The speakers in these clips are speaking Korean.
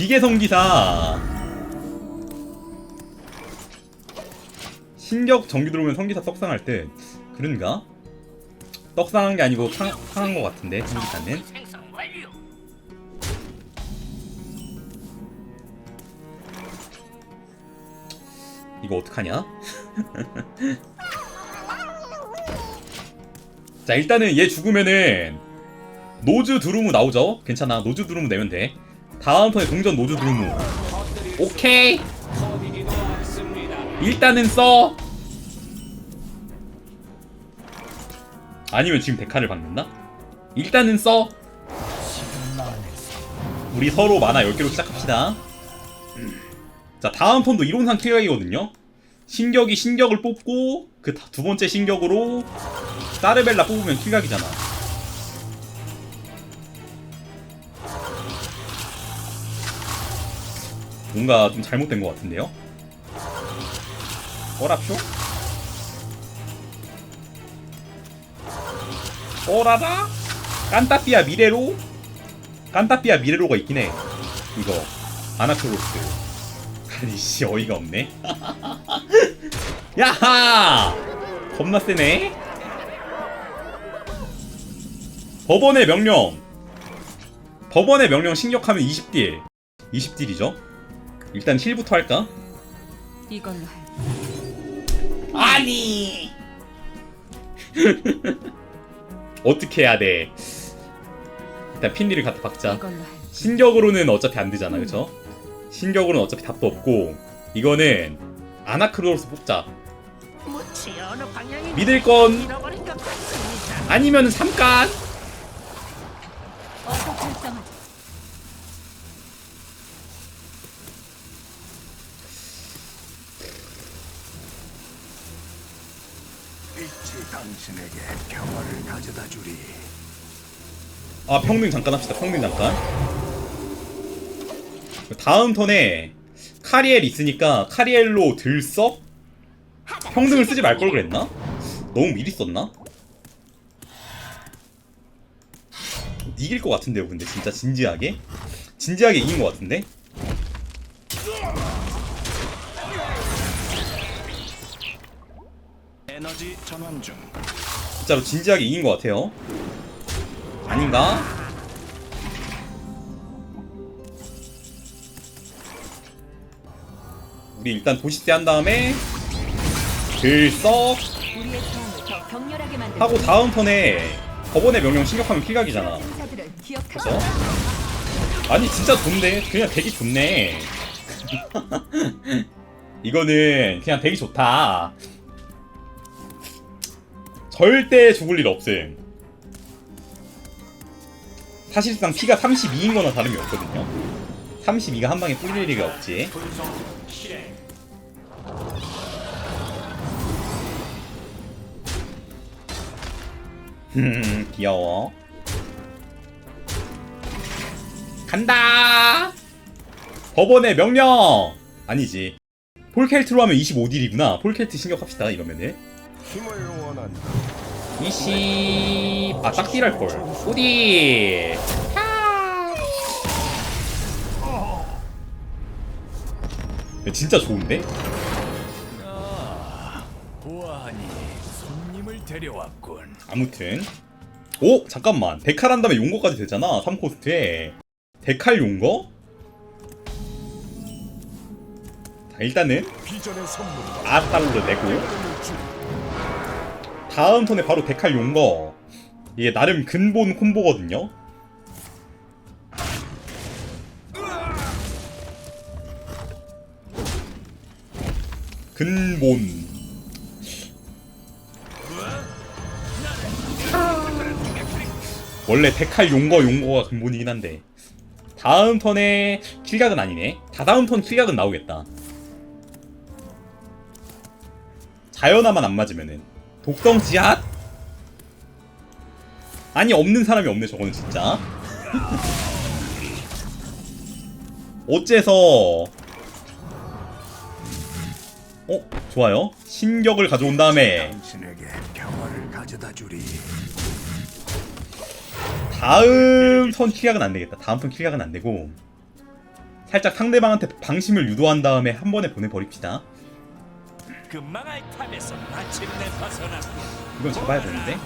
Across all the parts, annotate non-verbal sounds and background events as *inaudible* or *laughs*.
기계성기사 신격 정규 들어오면 성기사 떡상할 듯 그런가? 떡상한 게 아니고 상, 상한 것 같은데 성기사는. 이거 어떡하냐? *laughs* 자 일단은 얘 죽으면은 노즈 드루무 나오죠? 괜찮아 노즈 드루무 내면 돼 다음 턴에 동전 노즈 드루무 오케이. 일단은 써. 아니면 지금 데카를 박는다? 일단은 써. 우리 서로 만화 10개로 시작합시다. 자 다음 턴도 이론상 킬각이거든요. 신격이 신격을 뽑고 그 두 번째 신격으로 사르벨라 뽑으면 킬각이잖아 뭔가 좀 잘못된 것 같은데요? 어랍쇼? 어라다? 깐따삐아 미래로? 깐따삐아 미래로가 있긴 해. 이거. 아나크로스. 아니 씨 어이가 없네. *laughs* 야하! 겁나 세네. 법원의 명령. 법원의 명령 신격하면 20딜. 20딜이죠 일단 힐부터 할까? 이걸로 할. 아니 *laughs* 어떻게 해야 돼 일단 핀디를 갖다 박자 이걸로 할. 신격으로는 어차피 안 되잖아 그쵸? 신격으로는 어차피 답도 없고 이거는 아나크로스 뽑자 무치 어느 방향이 믿을 건 잃어버린 것 같습니다. 아니면 삼간 어서 결정하자. 빛이 당신에게 평화를 가져다 주리. 아 평등 잠깐 합시다 평등 잠깐 다음 턴에 카리엘 있으니까 카리엘로 들썩? 평등을 쓰지 말 걸 그랬나? 너무 미리 썼나? 이길 것 같은데요 근데 진짜 진지하게? 진지하게 이긴 것 같은데? 에너지 전환 중. 진짜로 진지하게 이긴 것 같아요 아닌가? 우리 일단 도시세 한 다음에 들썩 우리의 싸움을 더 격렬하게 만들. 하고 다음 턴에 법원의 명령 신격하면 필각이잖아. 그죠? 아니 진짜 좋네 그냥 되기 좋네 *laughs* 이거는 그냥 되기 좋다 절대 죽을 일 없음 사실상 피가 32인 거나 다름이 없거든요 32가 한 방에 뚫릴 리가 없지. 음, 귀여워. 간다! 법원의 명령! 아니지. 폴켈트로 하면 25딜이구나. 폴켈트 신격합시다, 이러면은. 힘을 원한다. 이씨. 아, 딱 딜할걸. 어디? 야, 진짜 좋은데? 보아하니 손님을 데려왔군. 아무튼. 오! 잠깐만. 데칼 한 다음에 용거까지 되잖아. 3코스트에. 데칼 용거? 자, 일단은. 아스탈로 내고 다음 턴에 바로 데칼 용거. 이게 나름 근본 콤보거든요. 근본. 원래 데칼 용거 용거가 근본이긴 한데. 다음 턴에 킬각은 아니네. 다다음 턴 킬각은 나오겠다. 자연화만 안 맞으면은 독성 지앗? 아니 없는 사람이 없네 저거는 진짜 *laughs* 어째서 어? 좋아요 신격을 가져온 다음에. 다음 턴 킬각은 안 되겠다 다음 턴 킬각은 안 되고 살짝 상대방한테 방심을 유도한 다음에 한 번에 보내버립시다 그 망할 탑에서 마침내 벗어났군. 이건 잡아야 되는데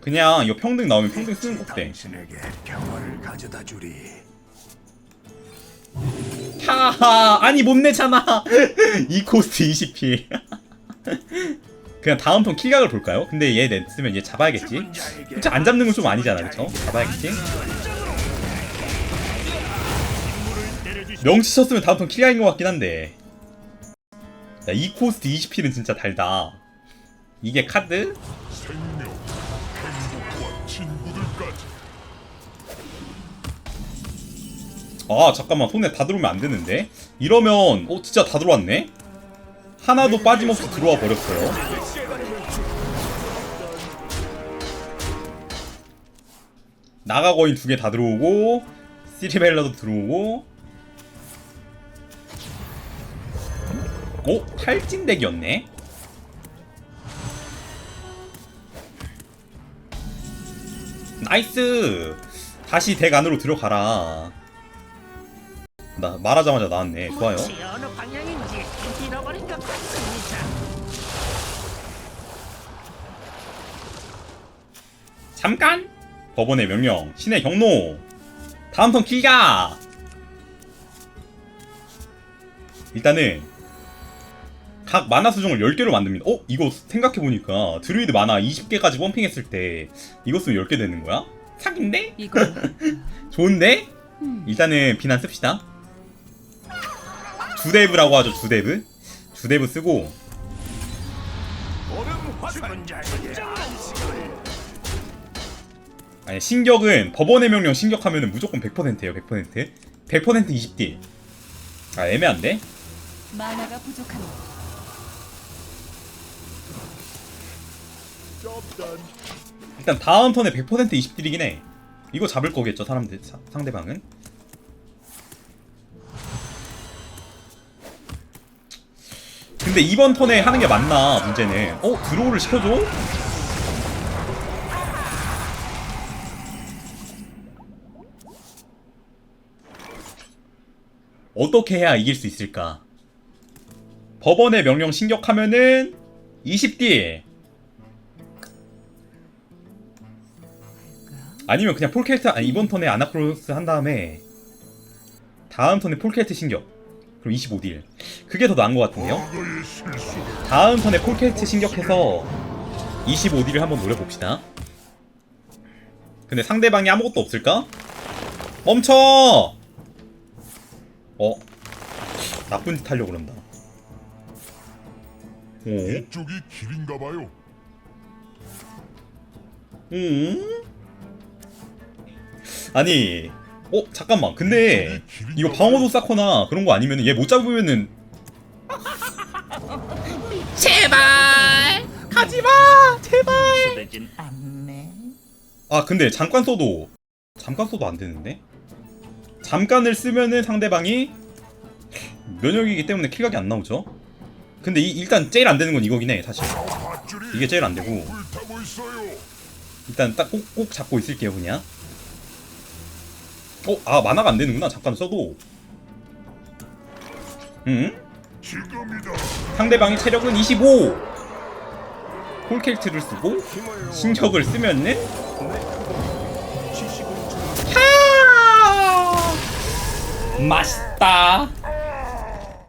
그냥 이거 평등 나오면 평등 쓰는 것대 당신에게 평화를 가져다 주리. 하하 아니 못 내잖아 *laughs* 이 코스트 20피 *laughs* 그냥 다음 턴 킬각을 볼까요? 근데 얘 냈으면 얘 잡아야겠지 진짜 안 잡는 건 좀 아니잖아 그쵸? 잡아야겠지 명치 쳤으면 다음 턴 킬각인 것 같긴 한데. 야, 이 코스트 20필은 진짜 달다. 이게 카드? 아 잠깐만. 손에 다 들어오면 안 되는데? 이러면 어 진짜 다 들어왔네? 하나도 빠짐없이 들어와 버렸어요. 나가 거인 두 개 다 들어오고 시리벨라도 들어오고 오 탈진 덱이었네. 나이스. 다시 덱 안으로 들어가라. 나 말하자마자 나왔네. 좋아요. 잠깐! 법원의 명령 신의 경로. 다음 턴 길가! 일단은 각 만화 수정을 10개로 만듭니다 어? 이거 생각해보니까 드루이드 만화 20개까지 펌핑했을 때 이거 쓰면 10개 되는 거야? 사기인데? 할까? *laughs* 좋은데? 일단은 비난 씁시다 주데브라고 하죠 주데브 주데브 쓰고. 아니 신격은 법원의 명령 신격하면은 무조건 100%예요 100% 100% 20딜 아 애매한데? 만화가 부족합니다. 일단 다음 턴에 100% 20딜이긴 해 이거 잡을 거겠죠 사람들 사- 상대방은 근데 이번 턴에 하는 게 맞나 문제는 어? 드로우를 시켜줘? 어떻게 해야 이길 수 있을까 법원의 명령 신격하면은 20딜 아니면 그냥 폴케이트 아니 이번 턴에 아나크로스 한 다음에 다음 턴에 폴케이트 신격 그럼 25딜 그게 더 나은 것 같은데요? 다음 턴에 폴케이트 신격해서 25딜을 한번 노려봅시다 근데 상대방이 아무것도 없을까? 멈춰! 어? 나쁜 짓 하려고 그런다 오? 이쪽이 길인가봐요 음? 아니, 어 잠깐만. 근데 이거 방어도 쌓거나 그런 거 아니면 얘 못 잡으면은 제발 가지 마, 제발. 아 근데 잠깐 써도 잠깐 써도 안 되는데? 잠깐을 쓰면은 상대방이 면역이기 때문에 킬각이 안 나오죠. 근데 이, 일단 제일 안 되는 건 이거긴 해 사실. 이게 제일 안 되고 일단 딱 꼭 꼭 잡고 있을게요 그냥. 어, 아 만화가 안 되는구나. 잠깐 써도. 응? 지금이다 상대방의 체력은 25. 폴켈트를 쓰고 신격을 쓰면은 지식을 하! 맛있다.